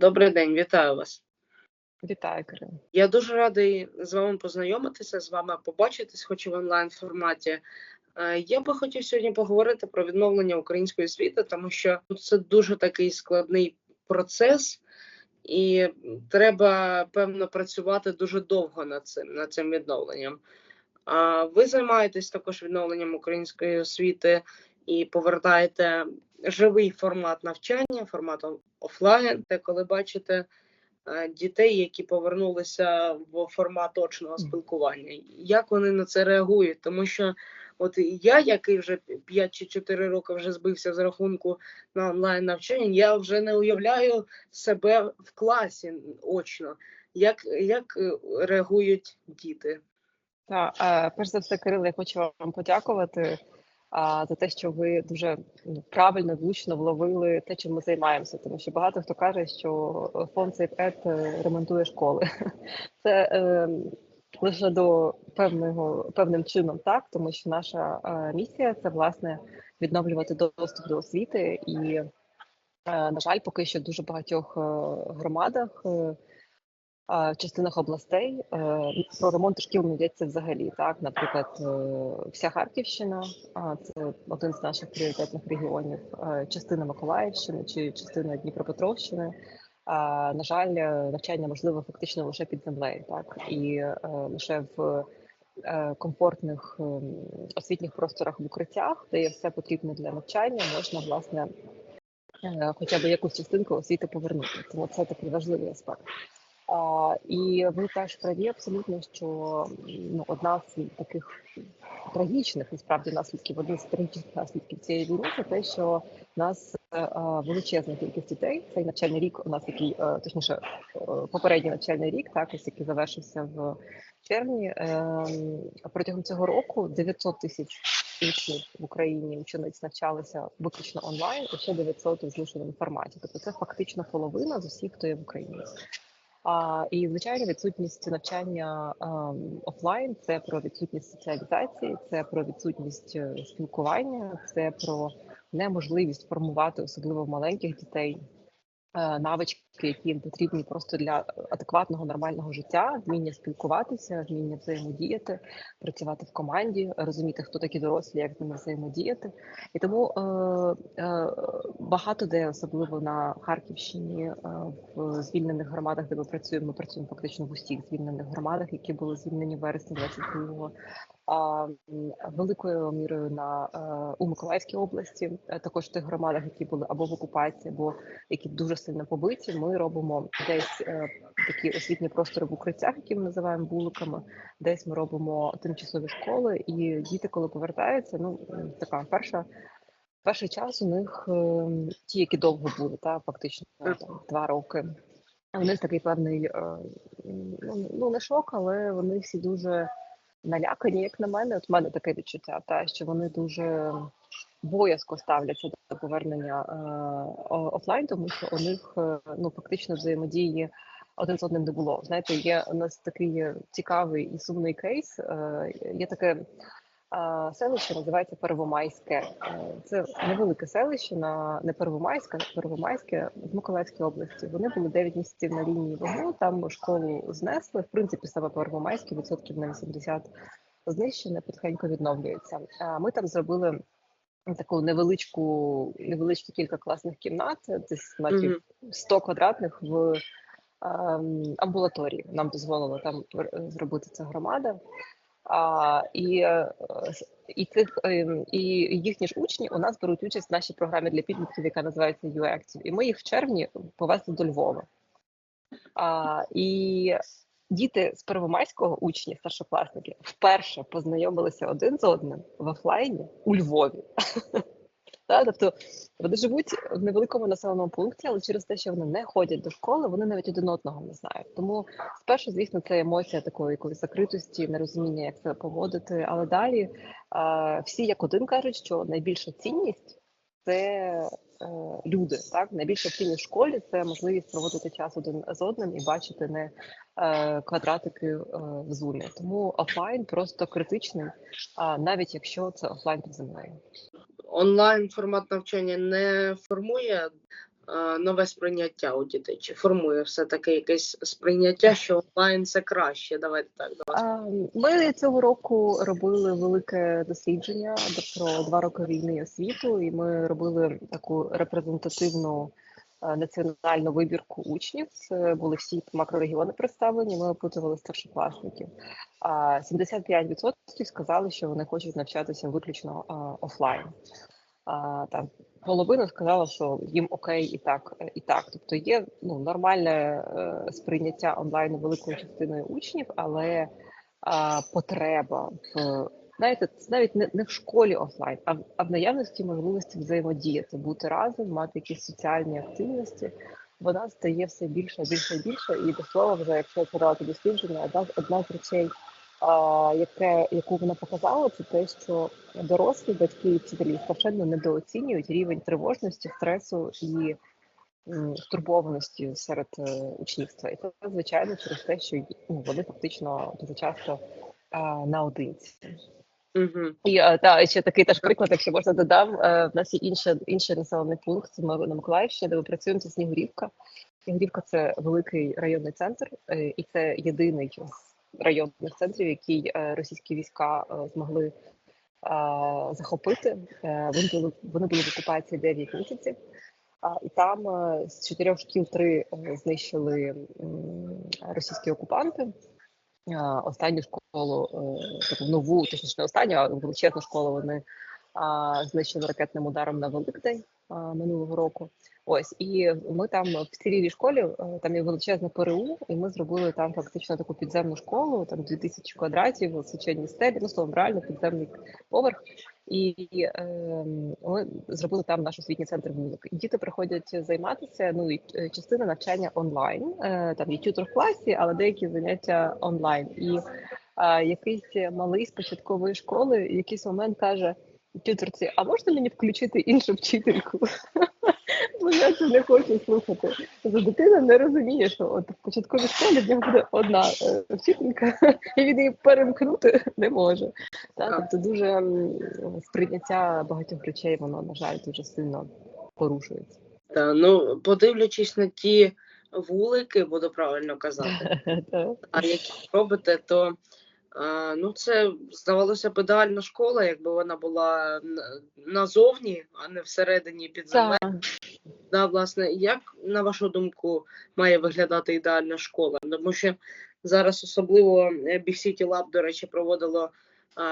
Добрий день, вітаю вас. Вітаю, Кирил. Я дуже радий з вами познайомитися, з вами побачитись, хоч і в онлайн форматі. Е, Я би хотів сьогодні поговорити про відновлення української освіти, тому що це дуже такий складний процес, і треба певно працювати дуже довго над цим над цим відновленням. А ви займаєтесь також відновленням української освіти і повертаєте живий формат навчання, формат офлайн, де коли бачите е, дітей, які повернулися в формат очного спілкування. Як вони на це реагують? Тому що от я, який вже 5 чи 4 роки вже збився з рахунку на онлайн навчання, я вже не уявляю себе в класі очно. Як, як е, реагують діти? Та, е, перш за все, Кирило, я хочу вам подякувати за те, що ви дуже ну, правильно, влучно вловили те, чим ми займаємося. Тому що багато хто каже, що фонд Сейпет ремонтує школи. Це е, лише до певного певним чином, так, тому що наша е, місія це власне відновлювати доступ до освіти, і, е, на жаль, поки що дуже багатьох е, громадах. Е, а, частинах областей е, про ремонт шкіл не йдеться взагалі. Так, наприклад, е, вся Харківщина, це один з наших пріоритетних регіонів, е, частина Миколаївщини чи частина Дніпропетровщини. На жаль, навчання можливо фактично лише під землею, так і лише в комфортних ем, освітніх просторах в укриттях, де є все потрібне для навчання, можна власне хоча б якусь частинку освіти повернути. Тому це такий важливий аспект. І ви теж праві абсолютно, що ну, одна з таких трагічних насправді наслідків, один з трагічних наслідків цієї війни це те, що нас величезна кількість дітей. Цей навчальний рік у нас який, точніше, е, попередній навчальний рік, так ось який завершився в червні. Протягом цього року 900 тисяч учнів в Україні учениць навчалися виключно онлайн, і ще 900 у змішаному форматі. Тобто це фактично половина з усіх, хто є в Україні. І звичайно, відсутність навчання офлайн це про відсутність соціалізації, це про відсутність е, спілкування, це про неможливість формувати, особливо маленьких дітей, навички, які їм потрібні просто для адекватного нормального життя, вміння спілкуватися, вміння взаємодіяти, працювати в команді, розуміти, хто такі дорослі, як з ними взаємодіяти. І тому е, е, багато де, особливо на Харківщині, е, в звільнених громадах, де ми працюємо, ми працюємо фактично в усіх звільнених громадах, які були звільнені в вересні 22-го, а м, великою мірою на е, у Миколаївській області, е, також в тих громадах, які були або в окупації, або які дуже сильно побиті. Ми робимо десь е, такі освітні простори в укриттях, які ми називаємо буликами. Десь ми робимо тимчасові школи, і діти, коли повертаються, ну така перша. Перший час у них ті, які довго були, та фактично там, два роки. У них такий певний ну, ну не шок, але вони всі дуже налякані, як на мене. От в мене таке відчуття, та що вони дуже боязко ставляться до повернення е, офлайн, тому що у них е, ну фактично взаємодії один з одним не було. Знаєте, є у нас такий цікавий і сумний кейс. Е, є таке. Селище називається Первомайське. Е, Це невелике селище на не Первомайське, а Первомайське в Миколаївській області. Вони були 9 місяців на лінії вогню. Там школу знесли. В принципі, саме Первомайське відсотків на 80 знищене, потихеньку відновлюється. Ми там зробили таку невеличку, невеличкі кілька класних кімнат, десь метрів 100 квадратних в ем, амбулаторії. Нам дозволила там е, зробити ця громада. А, і, е, і цих ем, і їхні ж учні у нас беруть участь в нашій програмі для підлітків, яка називається UActive. І ми їх в червні повезли до Львова. А, і діти з Первомайського учні, старшокласники, вперше познайомилися один з одним в офлайні у Львові. Та, тобто вони живуть в невеликому населеному пункті, але через те, що вони не ходять до школи, вони навіть один одного не знають. Тому спершу, звісно, це емоція такої якоїсь закритості, нерозуміння, як себе поводити. Але далі е, всі як один кажуть, що найбільша цінність це е, люди. Так, найбільша цінність в школі це можливість проводити час один з одним і бачити не е, квадратики е, в зумі. Тому офлайн просто критичний, а навіть якщо це офлайн під землею. Онлайн формат навчання не формує нове сприйняття у дітей? Чи формує все-таки якесь сприйняття, що онлайн це краще? Давайте так вас. Ми цього року робили велике дослідження про два роки війни освіту, і ми робили таку репрезентативну національну вибірку учнів. Це були всі макрорегіони представлені. Ми опитували старшокласників. А 75% сказали, що вони хочуть навчатися виключно офлайн. А, там половина сказала, що їм окей і так, е, і так. Тобто є ну, нормальне е, сприйняття онлайну великою частиною учнів, але потреба в знаєте, це навіть не, не в школі офлайн, а в, а в наявності можливості взаємодіяти, бути разом, мати якісь соціальні активності. Вона стає все більше, більше більше. І до слова, вже якщо подавати дослідження, одна одна з речей, а, яке яку вона показала, це те, що дорослі батьки і вчителі страшенно недооцінюють рівень тривожності, стресу і стурбованості серед е, учнівства. І це звичайно через те, що ну, вони фактично дуже часто а, наодинці. Угу. І е, та ще такий теж приклад, якщо можна додам. е, В нас є інше, інший населений пункт. На Миколаївщині, де ми працюємо. Це Снігурівка. Снігурівка це великий районний центр, е, і це єдиний з районних центрів, який російські війська змогли захопити. Вони були вони були в окупації 9 місяців. А, і там з чотирьох шкіл три знищили російські окупанти. Останню школу, е, таку нову, точніше не останню, величезну школу вони знищили ракетним ударом на Великдень минулого року. Ось і ми там в цілій школі е, там є величезне ПРУ, і ми зробили там фактично таку підземну школу, там 2000 квадратів, височенні стелі, ну словом, реально підземний поверх. І е, ми зробили там наш освітній центр музики. Діти приходять займатися. Ну і е, частина навчання онлайн. Е, там є тютор в класі, але деякі заняття онлайн. І якийсь малий з початкової школи в якийсь момент каже тюторці: а можна мені включити іншу вчительку? Бо я це не хочу слухати. Тобто дитина не розуміє, що от в початковій школі в нього буде одна е, вчителька, і він її перемкнути не може. Так, тобто дуже сприйняття багатьох речей, воно, на жаль, дуже сильно порушується. Та, ну, подивлячись на ті вулики, буду правильно казати, а які робите, то ну, це здавалося б ідеальна школа, якби вона була назовні, а не всередині під землею. Так. Да, власне, як на вашу думку має виглядати ідеальна школа? Тому що зараз особливо е, Big City Lab, до речі, проводило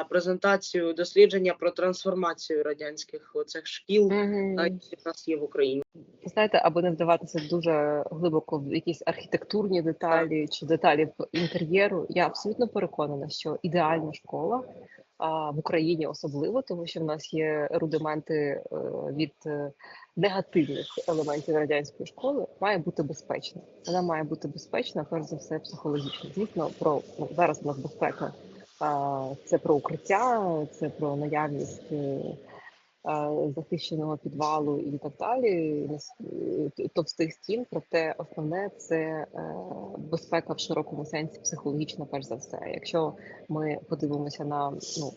презентацію дослідження про трансформацію радянських оцих шкіл, які в нас є в Україні. Знаєте, аби не вдаватися дуже глибоко в якісь архітектурні деталі чи деталі в інтер'єру, я абсолютно переконана, що ідеальна школа а, в Україні особливо, тому що в нас є рудименти е, від е, негативних елементів радянської школи, має бути безпечна. Вона має бути безпечна, перш за все, психологічно. Звісно, про ну, зараз у нас безпека. Це про укриття, це про наявність е, е, захищеного підвалу і так далі, товстих стін. Проте основне це е, безпека в широкому сенсі, психологічна, перш за все. Якщо ми подивимося на ну,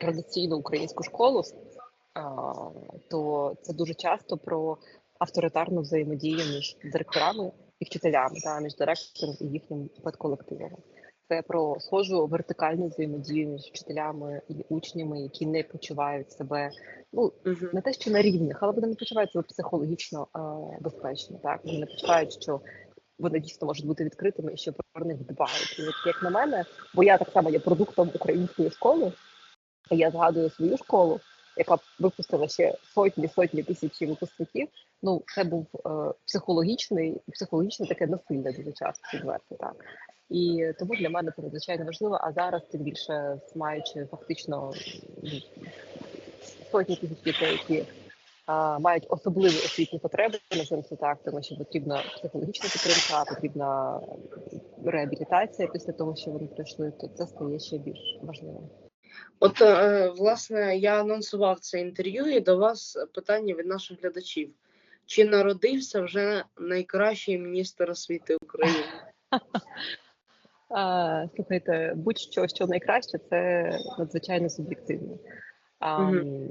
традиційну українську школу, то це дуже часто про авторитарну взаємодію між директорами і вчителями, та між директором і їхнім педколективом. Це про схожу вертикальну взаємодію між вчителями і учнями, які не почувають себе ну не те, що на рівних, але вони не почувають себе психологічно е, безпечно. Так вони не почувають, що вони дійсно можуть бути відкритими і що про них дбають. І от як на мене, бо я так само є продуктом української школи, і я згадую свою школу, яка випустила ще сотні сотні тисячі випускників. Ну це був е, психологічний, психологічне таке насилля дуже часто відверто так. І тому для мене це надзвичайно важливо. А зараз тим більше маючи фактично ну, сотні тисяч дітей, які а, мають особливі освітні потреби, називаємо це так, тому що потрібна психологічна підтримка, потрібна реабілітація після того, що вони пройшли, то це стає ще більш важливим. От, е, власне, я анонсував це інтерв'ю, і до вас питання від наших глядачів. Чи народився вже найкращий міністр освіти України? Слухайте, будь-що, що найкраще, це надзвичайно суб'єктивно. Мгм.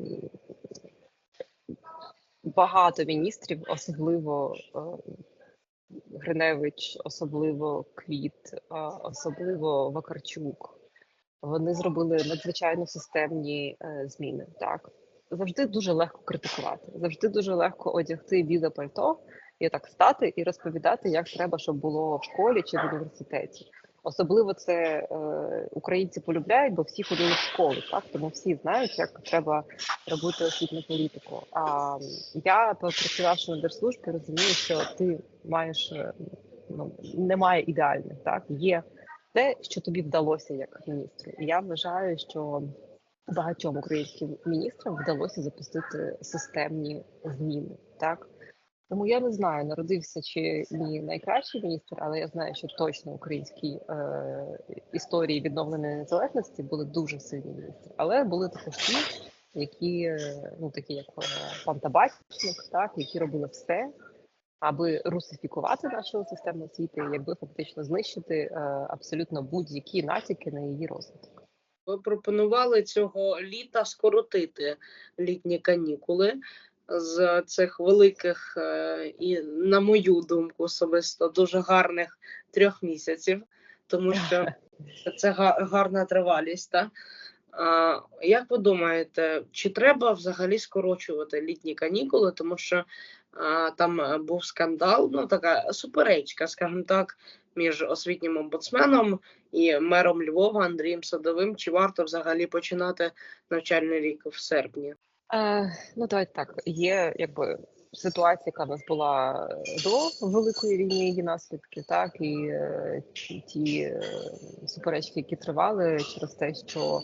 багато міністрів, особливо Гриневич, особливо Квіт, особливо Вакарчук. Вони зробили надзвичайно системні е, зміни. Так завжди дуже легко критикувати, завжди дуже легко одягти біле пальто і так стати і розповідати, як треба, щоб було в школі чи в університеті. Особливо це е, українці полюбляють, бо всі ходили в школу, так тому всі знають, як треба робити освітню політику. А я, працювавши на держслужбі, розумію, що ти маєш е, ну немає ідеальних, так є те, що тобі вдалося як міністру. І я вважаю, що багатьом українським міністрам вдалося запустити системні зміни, так. Тому я не знаю, народився чи ні найкращий міністр, але я знаю, що точно в українській е, історії відновленої незалежності були дуже сильні міністри. Але були також ті, які ну такі, як е, пан Табачник, так які робили все, аби русифікувати нашу систему освіти, якби фактично знищити е, абсолютно будь-які натяки на її розвиток. Ви пропонували цього літа скоротити літні канікули з цих великих е, і, на мою думку, особисто дуже гарних трьох місяців, тому що це га- гарна тривалість. Та? А, Як ви думаєте, чи треба взагалі скорочувати літні канікули, тому що а, там е, був скандал, ну така суперечка, скажімо так, між освітнім омбудсменом і мером Львова Андрієм Садовим, чи варто взагалі починати навчальний рік в серпні? Е, ну, давайте так. Є якби ситуація, яка в нас була до великої війни, її наслідки, так і е, ті, е, суперечки, які тривали через те, що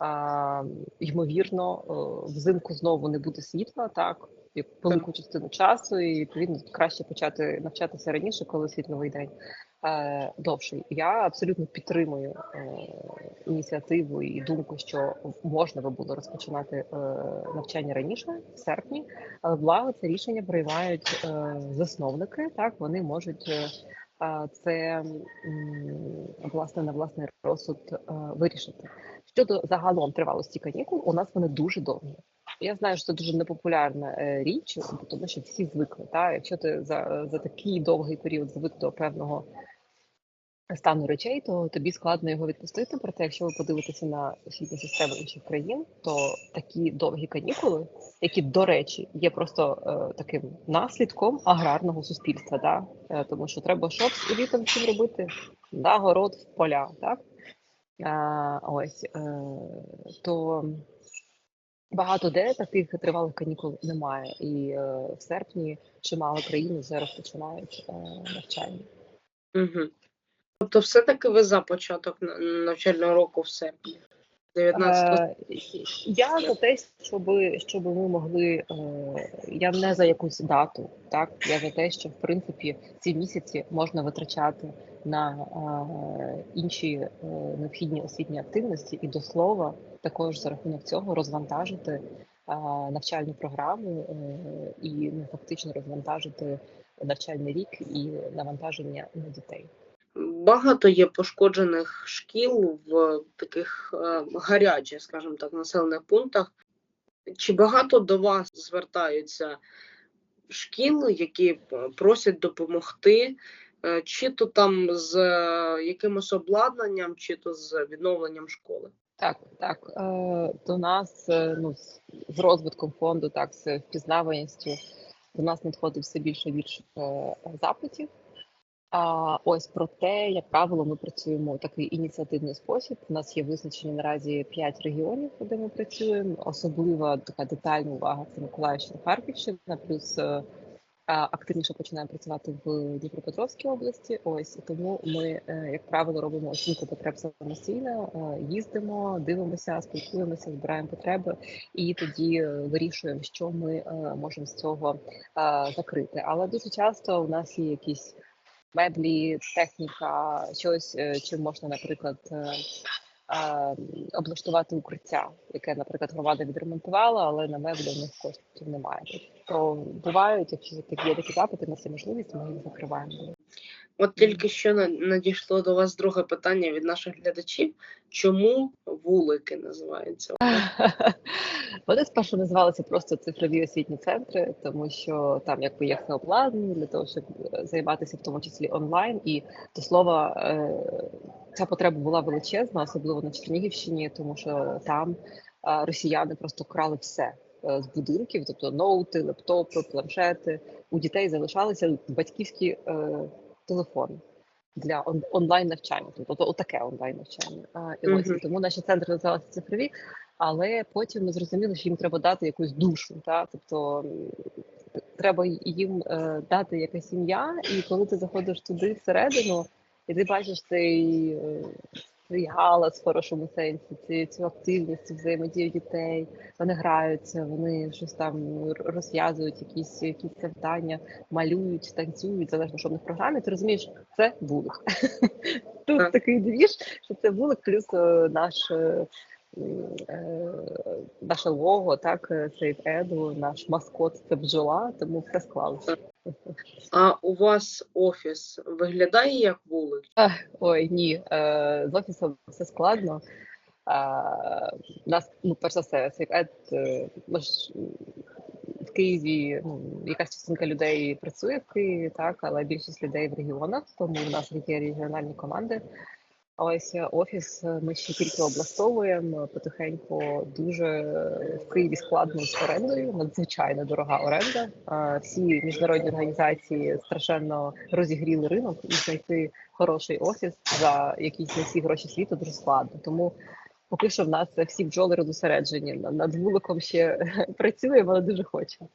а, ймовірно е, взимку знову не буде світла, так велику частину часу, і відповідно краще почати навчатися раніше, коли світловий день е, довший. Я абсолютно підтримую е, ініціативу і думку, що можна би було розпочинати е, навчання раніше, в серпні, але благо це рішення приймають е, засновники. Так вони можуть е, е, це власне на власний розсуд е, вирішити. Щодо загалом тривалості канікул, у нас вони дуже довгі. Я знаю, що це дуже непопулярна е, річ, тому що всі звикли. Та якщо ти за, за такий довгий період звик до певного стану речей, то тобі складно його відпустити. Проте, якщо ви подивитеся на освітні системи інших країн, то такі довгі канікули, які, до речі, є просто е, таким наслідком аграрного суспільства, да? е, тому що треба що літом чим робити? На город в поля, так? А, ось е, то багато де таких тривалих канікул немає, і е, в серпні чимало країн вже розпочинають е, навчання. Угу. Тобто, все-таки ви за початок на- навчального року в серпні? 19 Е, Я за те, щоб, щоб ми могли. е, Я не за якусь дату, так я за те, що в принципі ці місяці можна витрачати на інші е, необхідні освітні активності, і до слова, також за рахунок цього розвантажити навчальні програми е, і ну, фактично розвантажити навчальний рік і навантаження на дітей. Багато є пошкоджених шкіл в таких е, гарячих, скажімо так, населених пунктах. Чи багато до вас звертаються шкіл, які просять допомогти, чи то там з е, якимось обладнанням, чи то з відновленням школи? Так, так. Е, до нас е, ну, з, розвитком фонду, так, з впізнаваністю до нас надходить все більше і більше е, запитів. А ось про те, як правило, ми працюємо у такий ініціативний спосіб. У нас є визначені наразі 5 регіонів, де ми працюємо. Особлива така детальна увага це Миколаївщина, Харківщина, плюс е, активніше починаємо працювати в Дніпропетровській області. Ось тому ми, е, як правило, робимо оцінку потреб самостійно, е, їздимо, дивимося, спілкуємося, збираємо потреби, і тоді е, вирішуємо, що ми можемо з цього закрити. Але дуже часто у нас є якісь меблі, техніка, щось, чим можна, наприклад. Облаштувати укриття, яке, наприклад, громада відремонтувала, але на меблі в них коштів немає. То бувають, якщо є такі запити, на це можливість, ми їх закриваємо. От тільки що на- надійшло до вас друге питання від наших глядачів: чому вулики називаються? Вони спершу називалися просто цифрові освітні центри, тому що там якби є обладнання для того, щоб е, займатися в тому числі онлайн. І до слова, е, ця потреба була величезна, особливо на Чернігівщині, тому що там е, росіяни просто крали все з будинків, тобто ноути, лептопи, планшети. У дітей залишалися батьківські е, телефони для он- онлайн навчання, тобто отаке онлайн навчання. І ось Мгм. тому наші центри називалися цифрові, але потім ми зрозуміли, що їм треба дати якусь душу, та тобто треба їм е, дати якась ім'я, і коли ти заходиш туди всередину, і ти бачиш цей, цей галас в хорошому сенсі, цю, цю активність, цю взаємодію дітей. Вони граються, вони щось там розв'язують, якісь якісь завдання, малюють, танцюють, залежно, що в них програмі. Ти розумієш, це вулик. Тут такий двіж, що це вулик, плюс е, наш. е, е, Наше лого, так, Сейф Еду, наш маскот це бджола, тому все склалося. А у вас офіс виглядає як вулик? Ой, ні, е, з офісом все складно. У нас, ну, перш за все, SafeEd, е, ми в Києві ну, якась частинка людей працює в Києві, так, але більшість людей в регіонах, тому у нас є регіональні команди. Ось е, офіс е, ми ще тільки облаштовуємо потихеньку. Дуже е, в Києві складно з орендою, надзвичайно дорога оренда. Е, Всі міжнародні організації страшенно розігріли ринок і знайти хороший офіс за якісь не всі гроші світу дуже складно. Тому поки що в нас всі бджоли розосереджені. Над вуликом ще працюємо, але дуже хочемо.